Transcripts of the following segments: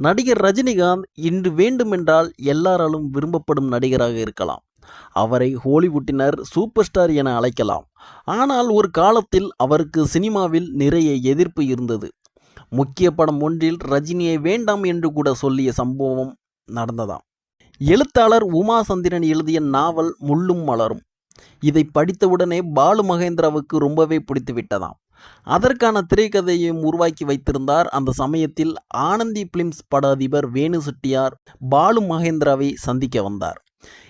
நடிகர் ரஜினிகாந்த் இன்று வேண்டுமென்றால் எல்லாராலும் விரும்பப்படும் நடிகராக இருக்கலாம். அவரை ஹாலிவுட்டினர் சூப்பர் ஸ்டார் என அழைக்கலாம். ஆனால் ஒரு காலத்தில் அவருக்கு சினிமாவில் நிறைய எதிர்ப்பு இருந்தது. முக்கிய படம் ஒன்றில் ரஜினியை வேண்டாம் என்று கூட சொல்லிய சம்பவம் நடந்ததாம். எழுத்தாளர் உமாசந்திரன் எழுதிய நாவல் முள்ளும் மலரும். இதை படித்தவுடனே பாலு மகேந்திராவுக்கு ரொம்பவே பிடித்து விட்டதாம் அதற்கான திரைக்கதையையும் உருவாக்கி வைத்திருந்தார் அந்த சமயத்தில் ஆனந்தி பிலிம்ஸ் பட அதிபர் வேணு செட்டியார் பாலு மகேந்திராவை சந்திக்க வந்தார்.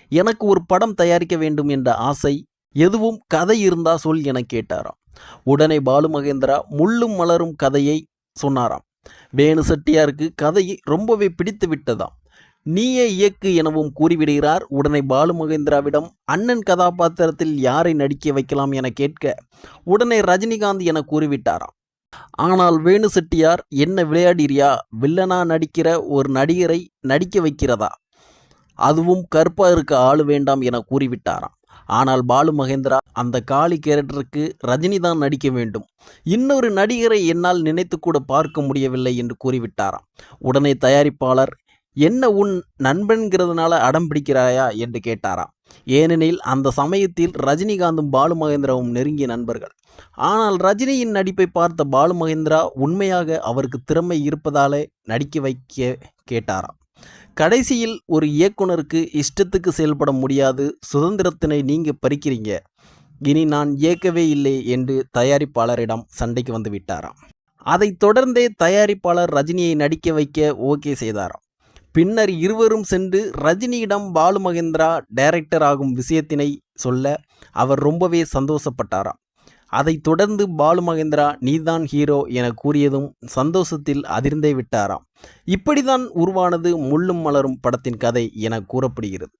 எனக்கு ஒரு படம் தயாரிக்க வேண்டும் என்ற ஆசை எதுவும் கதை இருந்தா சொல் என கேட்டாராம். உடனே பாலு மகேந்திரா முள்ளும் மலரும் கதையை சொன்னாராம். வேணு செட்டியாருக்கு கதை ரொம்பவே பிடித்து விட்டதாம். நீயே இயக்கு எனவும் கூறிவிடுகிறார். உடனே பாலு மகேந்திராவிடம் அண்ணன் கதாபாத்திரத்தில் யாரை நடிக்க வைக்கலாம் என கேட்க உடனே ரஜினிகாந்த் என கூறிவிட்டாராம். ஆனால் வேணு செட்டியார் என்ன விளையாடிறியா? வில்லனா நடிக்கிற ஒரு நடிகரை நடிக்க வைக்கிறதா? அதுவும் கற்பா இருக்க ஆள் வேண்டாம் என கூறிவிட்டாராம். ஆனால் பாலு மகேந்திரா அந்த காளி கேரக்டருக்கு ரஜினி தான் நடிக்க வேண்டும். இன்னொரு நடிகரை என்னால் நினைத்து கூட பார்க்க முடியவில்லை என்று கூறிவிட்டாராம். உடனே தயாரிப்பாளர் என்ன உன் நண்பன்கிறதுனால அடம் பிடிக்கிறாயா என்று கேட்டாராம். ஏனெனில் அந்த சமயத்தில் ரஜினிகாந்தும் பாலு மகேந்திராவும் நெருங்கிய நண்பர்கள். ஆனால் ரஜினியின் நடிப்பை பார்த்த பாலு மகேந்திரா உண்மையாக அவருக்கு திறமை இருப்பதாலே நடிக்க வைக்க கேட்டாராம். கடைசியில் ஒரு இயக்குனருக்கு இஷ்டத்துக்கு செயல்பட முடியாது சுதந்திரத்தினை நீங்க பறிக்கிறீங்க. இனி நான் இயக்கவே இல்லை என்று தயாரிப்பாளரிடம் சண்டைக்கு வந்து விட்டாராம். அதைத் தொடர்ந்தே தயாரிப்பாளர் ரஜினியை நடிக்க வைக்க ஓகே செய்தாராம். பின்னர் இருவரும் சென்று ரஜினியிடம் பாலு மகேந்திரா டைரக்டர் ஆகும் விஷயத்தினை சொல்ல அவர் ரொம்பவே சந்தோஷப்பட்டாராம். அதைத் தொடர்ந்து பாலு மகேந்திரா நீதான் ஹீரோ என கூறியதும் சந்தோஷத்தில் அதிர்ந்தே விட்டாராம். இப்படிதான் உருவானது முள்ளும் மலரும் படத்தின் கதை என கூறப்படுகிறது.